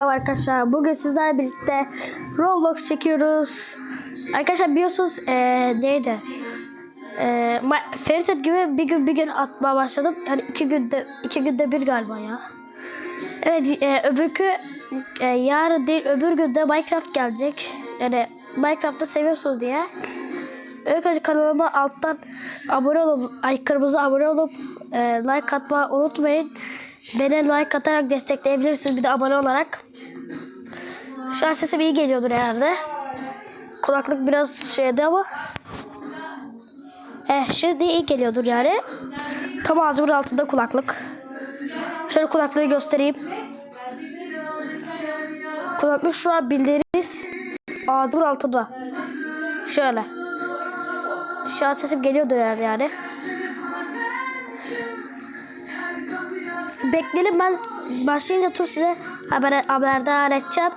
Arkadaşlar. Bugün sizlerle birlikte Roblox çekiyoruz. Arkadaşlar biliyorsunuz eee neydi? Ma- Feritet gibi bir gün bir gün atmaya başladım. Yani iki günde iki günde bir galiba ya. Evet eee öbürkü eee, yarın değil öbür günde Minecraft gelecek. Yani Minecraft'ı seviyorsunuz diye. Önce kanalıma alttan abone olup, ay kırmızı abone olup eee, like atmayı unutmayın. Beni like atarak destekleyebilirsiniz bir de abone olarak. Şu an sesim iyi geliyordur herhalde. Kulaklık biraz şeydi ama. Eh şimdi iyi geliyordur yani. Tam ağzımın altında kulaklık. Şöyle kulaklığı göstereyim. Kulaklık şu an bildiğiniz ağzımın altında. Şöyle. Şu an sesim geliyordur herhalde yani. Bekleyin ben başlayınca tur size haber, haberdar edeceğim.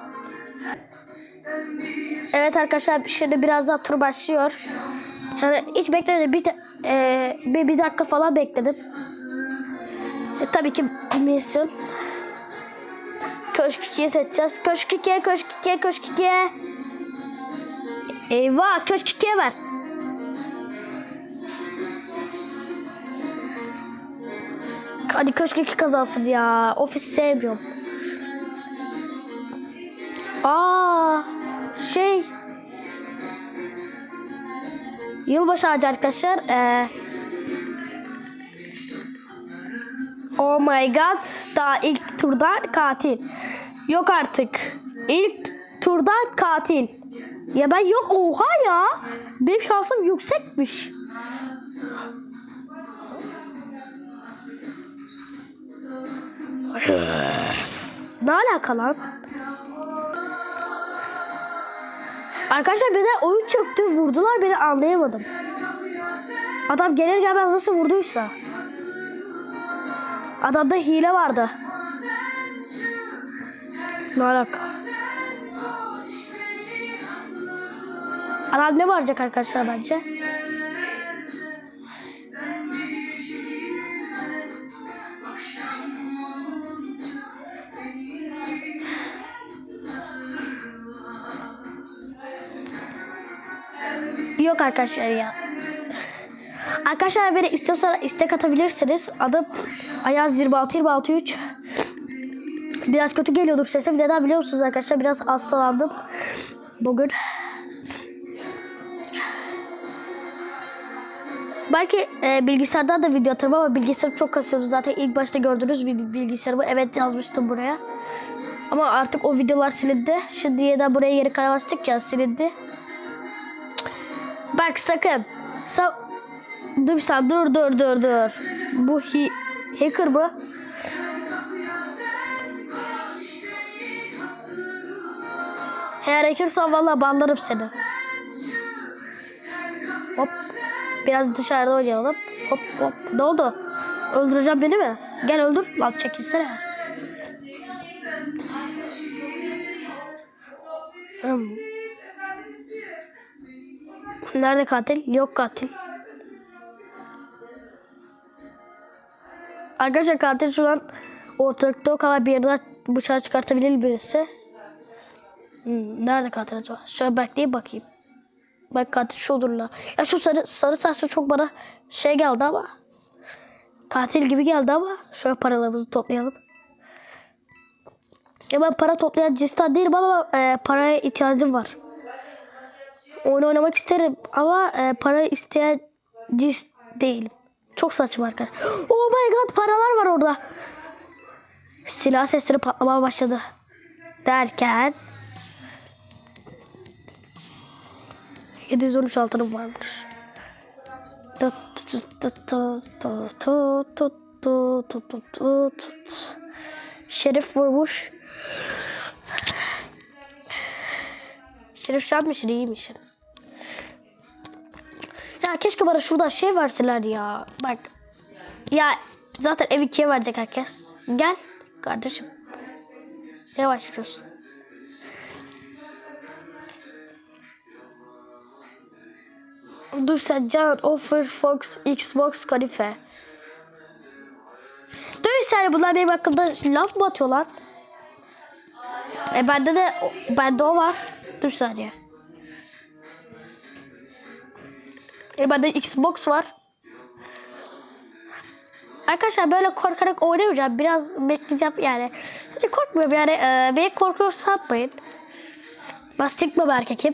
Evet arkadaşlar şimdi birazdan tur başlıyor. Yani hiç beklemedim. Bir, e, bir, bir dakika falan bekledim. E, tabii ki misyon. Köşk 2'yi seçeceğiz. Köşk 2'ye, köşk 2'ye, köşk 2'ye. Eyvah köşk 2'ye ver. Hadi köşk 2 kazansın ya. Ofis sevmiyorum. Aa, şey. Yılbaşı ağacı arkadaşlar. Ee, oh my god. Daha ilk turdan katil. Yok artık. İlk turdan katil. Ya ben yok. Oha ya. Benim şansım yüksekmiş. Ne alaka lan? Arkadaşlar birden oyun çöktü. Vurdular beni anlayamadım. Adam gelir gelmez nasıl vurduysa. Adamda hile vardı. Ne alaka? Adam ne varacak arkadaşlar bence? Yok arkadaşlar ya. Arkadaşlar beni istiyorsan istek atabilirsiniz. Adım Ayaz 26 26 3. Biraz kötü geliyordur sesim. Neden biliyor musunuz arkadaşlar? Biraz hastalandım. Bugün. Belki e, bilgisayardan da video atarım ama bilgisayarım çok kasıyordu. Zaten ilk başta gördüğünüz bil- bilgisayarımı evet yazmıştım buraya. Ama artık o videolar silindi. Şimdi yeniden buraya yeri kaydettik ya silindi. Bak sakın. Sa dur bir saniye dur dur dur dur. Bu hi hacker mı? Eğer hackersan valla banlarım seni. Hop. Biraz dışarıda oynayalım. Hop hop. Ne oldu? Öldüreceğim beni mi? Gel öldür. Lan çekilsene. Hmm. Nerede katil? Yok katil. Arkadaşlar katil şu an ortalıkta yok ama bir yerden bıçağı çıkartabilir birisi. Hmm, nerede katil acaba? Şöyle bekleyeyim bakayım. Bak katil şu olurlar. Ya şu sarı, sarı saçlı çok bana şey geldi ama. Katil gibi geldi ama. Şöyle paralarımızı toplayalım. Ya ben para toplayan cinsten değilim ama e, paraya ihtiyacım var oyun oynamak isterim ama e, para isteyen cins değilim. Çok saçma arkadaşlar. Oh my god paralar var orada. Silah sesleri patlamaya başladı. Derken 713 altınım varmış. Şerif vurmuş. Şerif sen misin iyi misin? Ya keşke bana şurada şey verseler ya. Bak. Ya zaten ev ikiye verecek herkes. Gel kardeşim. Ne başlıyorsun? Dur sen Can Offer Fox Xbox Kalife. Dur sen bunlar benim hakkımda laf mı atıyorlar? E bende de bende o var. Dur saniye. E bende Xbox var. Arkadaşlar böyle korkarak oynamayacağım. Biraz bekleyeceğim yani. Hiç korkmuyorum yani. E, beni korkuyor sanmayın. Ben stigma bir erkekim.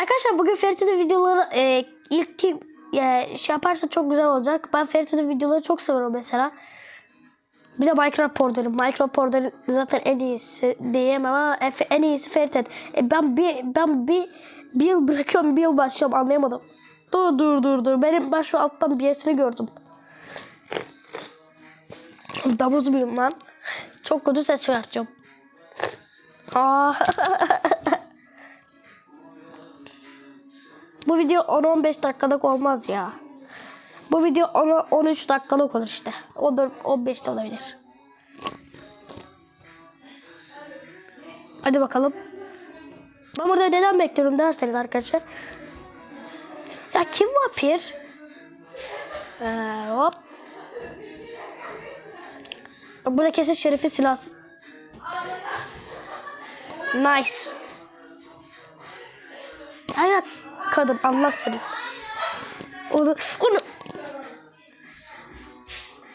Arkadaşlar bugün Ferit'in videoları e, ilk kim e, şey yaparsa çok güzel olacak. Ben Ferit'in videoları çok seviyorum mesela. Bir de Minecraft Porter'ı zaten en iyisi diyemem ama en iyisi Ferit. E, ben bir ben bir bir yıl bırakıyorum bir yıl başlıyorum anlayamadım. Dur dur dur dur. Benim ben şu alttan bir yerisini gördüm. Damız mıyım lan? Çok kötü ses çıkartıyorum. Aa. Bu video 10-15 dakikalık olmaz ya. Bu video 10-13 dakikalık olur işte. 14-15 de olabilir. Hadi bakalım. Ben burada neden bekliyorum derseniz arkadaşlar. Ya kim vampir? Ee, hop. Burada kesin şerifi silah. Nice. Ayak kadın Allah seni. Onu, onu.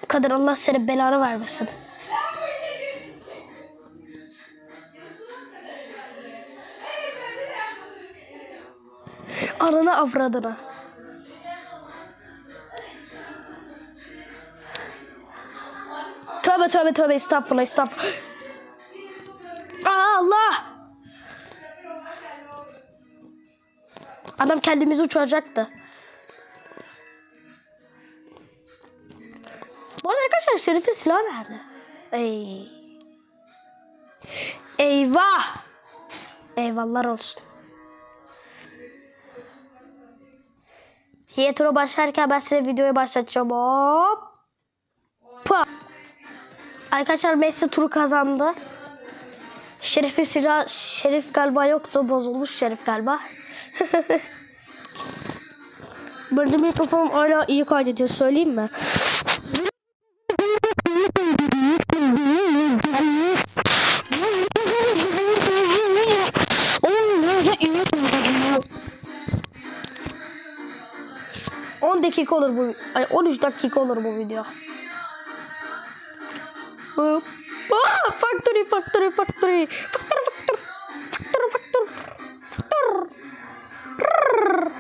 Kadın Allah seni belanı vermesin. Ananı avradına. Tövbe tövbe tövbe estağfurullah estağfurullah. Allah! Adam kendimizi uçuracaktı. Bu arada arkadaşlar Şerif'in silahı nerede? Ey. Eyvah! Eyvallah olsun. Yetro başlarken ben size videoyu başlatacağım. Hop. Pa. Arkadaşlar Messi turu kazandı. Şerif'in silah Şerif galiba yoktu. Bozulmuş Şerif galiba. Benim mikrofonum hala iyi kaydediyor söyleyeyim mi? Dakika olur bu. Ay 13 dakika olur bu video. Hop. Aa, factory, factory, factory. Factory, factory. Factory, factory. Factory. Rrrr.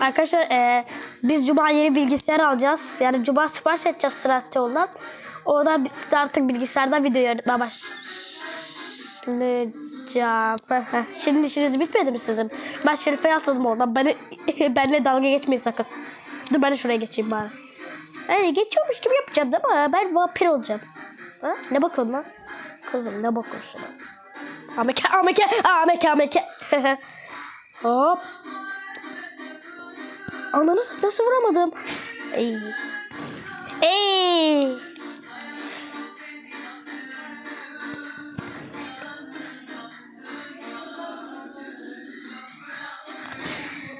Arkadaşlar eee, biz Cuma yeni bilgisayar alacağız. Yani Cuma sipariş edeceğiz Sıratçı yoldan. Oradan size artık bilgisayardan video yönetmeye başlayacağım. Şimdi işiniz bitmedi mi sizin? Ben Şerif'e yasladım oradan. Beni, benimle dalga geçmeyin sakın. Dur ben şuraya geçeyim bari. Öyle geçiyormuş gibi yapacağım değil mi? Ben vampir olacağım. Ha? Ne bakıyorsun lan? Kızım ne bakıyorsun? Ameke, ameke, ameke, ameke. Hop. Ananı nasıl vuramadım? Ey. Ey.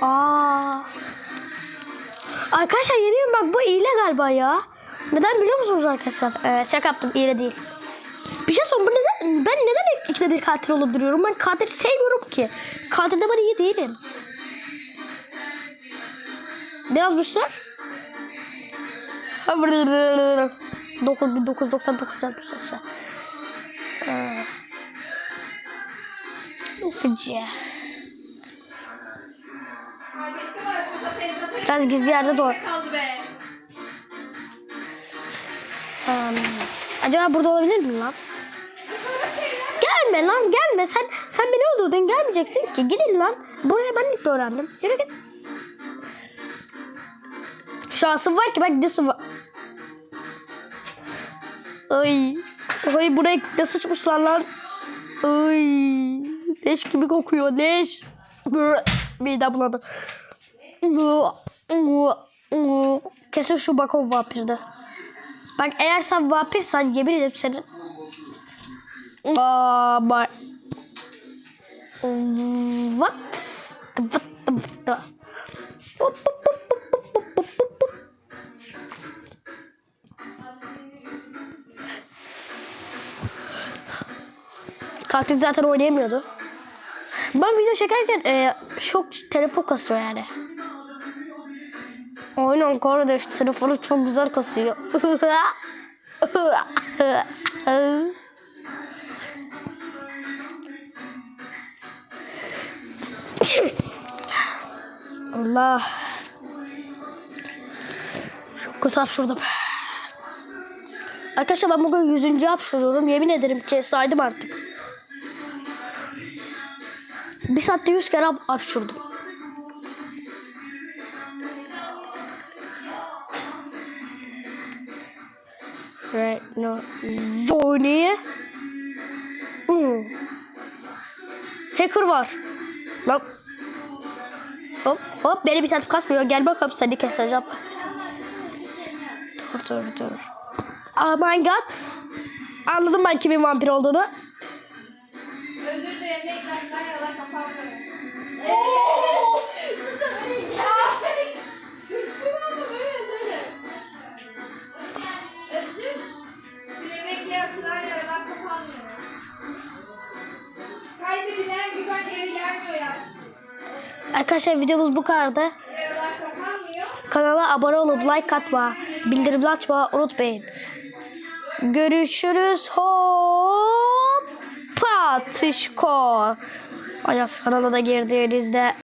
Aa. Arkadaşlar yeni bak bu hile galiba ya. Neden biliyor musunuz arkadaşlar? Ee, şaka yaptım hile değil. Bir şey bu neden, ben neden ikide bir katil olup duruyorum? Ben katil sevmiyorum ki. Katilde ben iyi değilim. Ne yazmışlar? 9999 yazmışlar. Ee, Fıcı. Biraz gizli yerde doğru. Um, acaba burada olabilir mi lan? Gelme lan gelme sen sen beni öldürdün gelmeyeceksin ki gidin lan. Buraya ben ilk öğrendim. Yürü git. Şansım var ki bak nasıl var. Ay. Ay buraya ne sıçmışlar lan. Ay. Leş gibi kokuyor leş. Midem buladı. Kesin şu bak o vampirde. Bak eğer sen vampirsen yemin ederim senin. Aa, my... What? What? What? Katil zaten oynayamıyordu. Ben video çekerken e, çok telefon kasıyor yani. Aynen kardeş telefonu çok güzel kasıyor. Allah. Çok kötü hapşurdum. Arkadaşlar ben bugün 100. hapşuruyorum. Yemin ederim ki saydım artık. Bir saatte 100 kere hap- hapşurdum. Right, no. Johnny. Hmm. Hacker var. Lan. Hop hop beni bir saat kasmıyor. Gel bakalım seni keseceğim. Dur dur dur. Oh my god. Anladım ben kimin vampir olduğunu. Özür dilerim ekrandan yalan kapanmıyor. Kapanmıyor. Kaydedilen gelmiyor ya. Arkadaşlar videomuz bu kadardı. Yaradan kapanmıyor. Kanala abone olup like atma, bildirimleri açma unutmayın. Görüşürüz. Hop. Patışko. Ayas kanalına girdiğinizde